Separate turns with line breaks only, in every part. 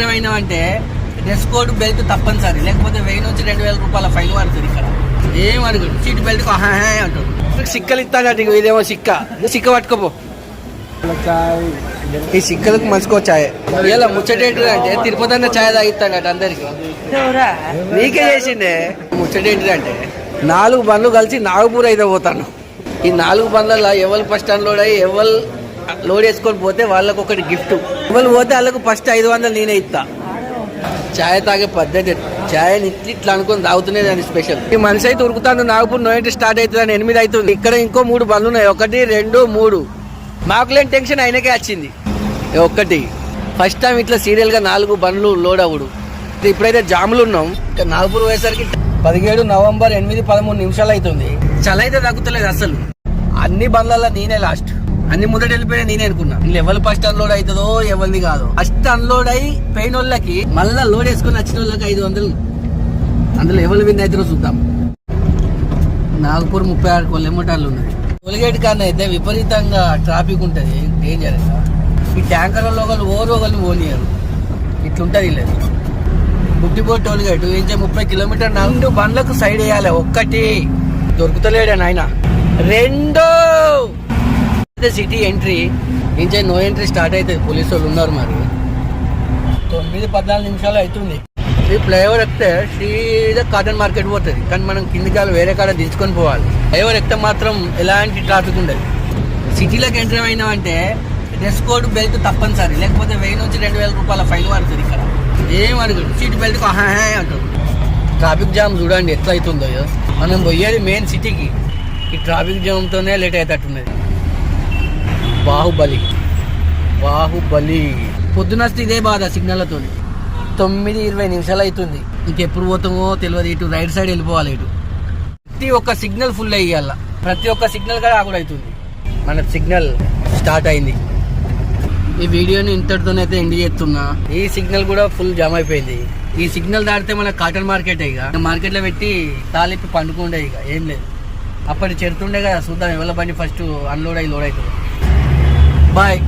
Enter అయినామంటే dress code belt తప్పనిసరి. లేకపోతే వెయ్యి నుంచి రెండు వేల రూపాయల ఫైన్ పడుతుంది ఇక్కడ. ఏం అడుగుడు. సీట్ బెల్ట్ అంటాడు. సిక్కలు ఇస్తాడట ఇగో ఇదేమో సిక్క. సిక్క పట్టుకోపో. ఈ సిక్కలకు మంచుకో ఛాయ్. ఇలా ముచ్చటేంటి అంటే తిరుపతి అన్న ఛాయ్ తాగిస్తాడట అందరికి. నీకే చేసిండే. ముచ్చటేంటి అంటే నాలుగు బండ్లు కలిసి నాగపూర్ అయితే పోతాను. ఈ నాలుగు బండ్లలో ఎవరు ఫస్ట్ అన్లోడ్ అయ్యి ఎవరు లోడ్ వేసుకొని పోతే వాళ్ళకు ఒకటి గిఫ్ట్. ఎవరు పోతే వాళ్ళకు ఫస్ట్ ఐదు వందలు నేనే ఇస్తా. ఛాయ్ తాగే పద్ధతి. ఛాయ్ ఇట్లా ఇట్లా అనుకుని తాగుతున్నది దాని స్పెషల్ ఈ మనిషి అయితే ఉరుకుతాను నాగపూర్ నోయింటి స్టార్ట్ అవుతుంది ఎనిమిది అవుతుంది. ఇక్కడ ఇంకో మూడు బండ్లు ఉన్నాయి. ఒకటి రెండు మూడు. మాకు లేని టెన్షన్ ఆయనకే వచ్చింది. ఒక్కటి. ఫస్ట్ టైం ఇట్లా సీరియల్గా నాలుగు బండ్లు లోడ్ అవ్వడు. ఇప్పుడైతే జాములు ఉన్నాం. ఇంకా నాగపూర్ పోయేసరికి పదిహేడు నవంబర్ ఎనిమిది పదమూడు నిమిషాలు అవుతుంది. చలైతే తగ్గుతలేదు అసలు. అన్ని బండ్లలో నేనే లాస్ట్ అన్ని ముందట వెళ్ళిపోయినా నేనే అనుకున్నా. ఎవరు ఫస్ట్ అన్లోడ్ అవుతుందో ఎవరిది కాదు. ఫస్ట్ అన్లోడ్ అయి పెయిన్ వాళ్ళకి మళ్ళా లోడ్ వేసుకొని వచ్చిన వాళ్ళకి ఐదు వందలు. అందులో ఎవరు విన్ అవుతారో చూద్దాం. నాగపూర్ ముప్పై ఆరు కిలోమీటర్లు ఉన్నది టోల్గేట్ కన్నా అయితే విపరీతంగా ట్రాఫిక్ ఉంటుంది. డేంజర్ ఈ ట్యాంకర్లలో ఒకళ్ళు ఓరు ఒకళ్ళు పోనీయరు ఇట్లుంటది లేదు బుట్టిపోటు టోల్గేట్. ఇంచే ముప్పై కిలోమీటర్ రెండు బండ్లకు సైడ్ వేయాలి. ఒక్కటి. దొరుకుతలేడా నాయన? రెండో. సిటీ ఎంట్రీ ఇంచే నో ఎంట్రీ స్టార్ట్ అవుతుంది పోలీసు వాళ్ళు ఉన్నారు మరి. తొమ్మిది పద్నాలుగు నిమిషాలు అవుతుంది ఈ ఫ్లైఓవర్ ఎక్కితే సీదా కాటన్ మార్కెట్ పోతుంది. కానీ మనం కింది కాలు వేరే కాడ దించుకొని పోవాలి. ఫ్లైఓవర్ ఎక్కితే మాత్రం ఎలాంటి ట్రాఫిక్ ఉండదు. సిటీలోకి ఎంటర్ అయినామంటే డ్రెస్ కోడ్ బెల్ట్ తప్పనిసరి. లేకపోతే వెయ్యి నుంచి రెండు వేల రూపాయల ఫైన్ పడుతుంది ఇక్కడ. ఏం అడుగుడు సీట్ బెల్ట్ అంటారు. ట్రాఫిక్ జామ్ చూడండి ఎట్లా అవుతుందో మనం పోయేది మెయిన్ సిటీకి ఈ ట్రాఫిక్ జామ్తోనే లేట్ అవుతట్టున్నది బాహుబలి. బాహుబలి. పొద్దున వస్తే ఇదే బాధ సిగ్నల్తో తొమ్మిది ఇరవై నిమిషాలు అవుతుంది ఇంకెప్పుడు పోతామో తెలియదు ఇటు రైట్ సైడ్ వెళ్ళిపోవాలి ఇటు. ప్రతి ఒక్క సిగ్నల్ ఫుల్ అయ్యాల. ప్రతి ఒక్క సిగ్నల్ కూడా ఆకుడు అవుతుంది. మన సిగ్నల్ స్టార్ట్ అయింది. ఈ వీడియోని ఇంతటితోనైతే ఎండ్ చేస్తున్నా. ఈ సిగ్నల్ కూడా ఫుల్ జామ్ అయిపోయింది. ఈ సిగ్నల్ దాటితే మన కాటన్ మార్కెట్ ఇక. మార్కెట్లో పెట్టి తాలిప్పి పండుకుండే ఇక. ఏం లేదు. అప్పటి చెడుతుండే కదా చూద్దాం ఎవరి బండి ఫస్ట్ అన్లోడ్ అయ్యి లోడ్ అవుతుంది. బాయ్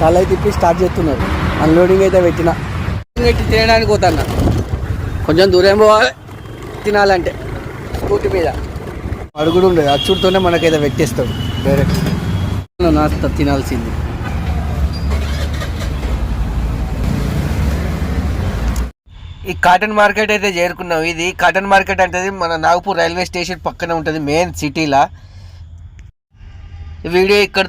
తల తిప్పి స్టార్ట్ చేస్తున్నారు. అన్లోడింగ్ అయితే పెట్టిన. పెట్టి తినడానికి పోతాను కొంచెం దూరం పోవాలి. తినాలంటే. స్కూటీ మీద. అడుగుడు ఉండదు. అచ్చుడితోనే మనకైతే పెట్టేస్తాడు. డైరెక్ట్ నాస్తా తినాల్సింది. ఈ కాటన్ మార్కెట్ అయితే చేరుకున్నాం. ఇది కాటన్ మార్కెట్ అంటే మన నాగపూర్ రైల్వే స్టేషన్ పక్కనే ఉంటుంది మెయిన్ సిటీలా. ఈ వీడియో ఇక్కడితో